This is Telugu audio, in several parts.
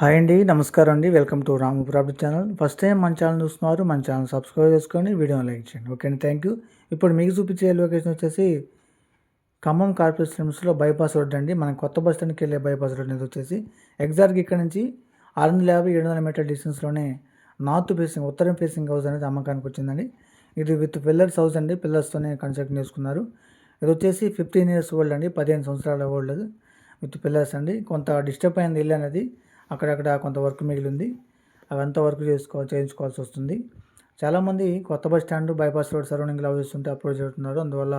హాయ్ అండి నమస్కారం అండి. Welcome to Ramu property channel. First time మన ఛానల్ చూస్తున్నారు మన ఛానల్ సబ్స్క్రైబ్ చేసుకొని వీడియోని లైక్ చేయండి. ఓకే అండి థ్యాంక్ యూ. ఇప్పుడు మీకు చూపించే లొకేషన్ వచ్చేసి ఖమ్మం కార్పొరేట్ లిమిట్స్లో బైపాస్ రోడ్ అండి. మనం కొత్త బస్ స్టాండ్కి వెళ్ళే బైపాస్ రోడ్ అనేది వచ్చేసి ఎగ్జాక్ట్గా ఇక్కడ నుంచి ఆరు వందల యాభై ఏడు వందల మీటర్ డిస్టెన్స్లోనే నార్త్ ఫేసింగ్ ఉత్తరం ఫేసింగ్ హౌస్ అనేది అమ్మకానికి వచ్చిందండి. ఇది విత్ పిల్లర్స్ హౌస్ అండి. పిల్లర్స్తోనే కన్స్ట్రక్ట్ చేసుకున్నారు. ఇది వచ్చేసి ఫిఫ్టీన్ ఇయర్స్ ఓల్డ్ అండి. పదిహేను సంవత్సరాల ఓల్డ్ విత్ పిల్లర్స్ అండి. కొంత డిస్టర్బ్ అయింది ఇల్లు అనేది. అక్కడక్కడ కొంత వర్క్ మిగిలింది. అవంతా వర్క్ చేసుకో చేయించుకోవాల్సి వస్తుంది. చాలామంది కొత్త bus stand bypass road surrounding love చేస్తుంటే అప్లోడ్ చేస్తున్నారు. అందువల్ల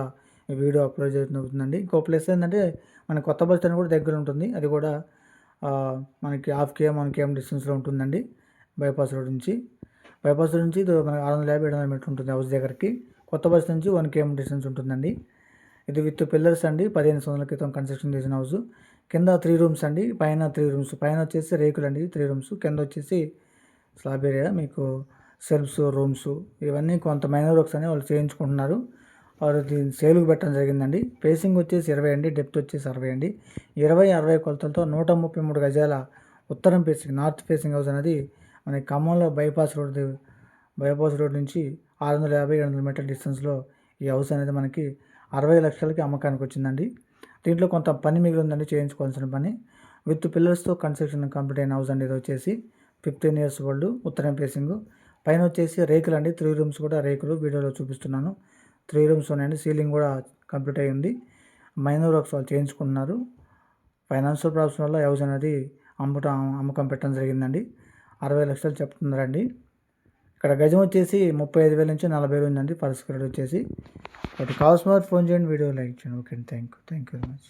ఈ వీడియో అప్లోడ్ చేస్తుందండి ఇంకో ప్లేస్ ఏంటంటే మన కొత్త బస్ స్టాండ్ కూడా దగ్గర ఉంటుంది. అది కూడా మనకి హాఫ్ కేఎం వన్ కేఎం డిస్టెన్స్లో ఉంటుందండి బైపాస్ రోడ్ నుంచి. బైపాస్ రోడ్ నుంచి మనకి మన ఆరు వందల యాభై ఏడు వందల మీటర్ ఉంటుంది హౌస్ దగ్గరికి. కొత్త బస్ నుంచి వన్ కేఎం డిస్టెన్స్ ఉంటుందండి. ఇది విత్ పిల్లర్స్ అండి పదిహేను సంవత్సరాల క్రితం కన్స్ట్రక్షన్ చేసిన హౌస్. కింద త్రీ రూమ్స్ అండి పైన త్రీ రూమ్స్ పైన వచ్చేసి రేకులు అండి త్రీ రూమ్స్ కింద వచ్చేసి స్లాబ్ ఏరియా మీకు సెల్ఫ్స్ రూమ్స్ ఇవన్నీ కొంత మైనర్ వర్క్స్ అని వాళ్ళు చేయించుకుంటున్నారు. వారు దీన్ని సేలుకు పెట్టడం జరిగిందండి. ఫేసింగ్ వచ్చేసి ఇరవై అండి డెప్త్ వచ్చేసి అరవై అండి. ఇరవై అరవై కొలతలతో నూట ముప్పై మూడు గజాల ఉత్తరం ఫేసింగ్ నార్త్ ఫేసింగ్ హౌస్ అనేది మన ఖమ్మంలో బైపాస్ రోడ్ బైపాస్ రోడ్ నుంచి ఆరు వందల యాభై ఏడు వందల మీటర్ డిస్టెన్స్లో ఈ హౌస్ అనేది మనకి అరవై లక్షలకి అమ్మకానికి వచ్చిందండి దీంట్లో కొంత పని మిగిలి ఉందండి చేయించుకోవాల్సిన పని. విత్ పిల్లర్స్తో కన్స్ట్రక్షన్ కంప్లీట్ అయిన హౌస్ అండి ఇది వచ్చేసి ఫిఫ్టీన్ ఇయర్స్ ఓల్డ్ ఉత్తరం ఫేసింగ్. పైన వచ్చేసి రేకులు అండి త్రీ రూమ్స్ కూడా రేకులు వీడియోలో చూపిస్తున్నాను. త్రీ రూమ్స్ ఉన్నాయండి సీలింగ్ కూడా కంప్లీట్ అయ్యింది. మైనర్ వర్క్స్ వాళ్ళు చేయించుకుంటున్నారు. ఫైనాన్షియల్ ప్రాబ్లమ్స్ వల్ల హౌస్ అనేది అమ్మటం అమ్మకం పెట్టడం జరిగిందండి. అరవై లక్షలు చెప్తున్నారండి. ఇక్కడ గజం వచ్చేసి ముప్పై ఐదు వేల నుంచి నలభై వేలు ఉందండి పర్ స్క్వేర్ వచ్చేసి. ఒకటి కావాల్సిన ఫోన్ చేయండి వీడియో లైక్ చేయండి. Okay thank you thank you very much.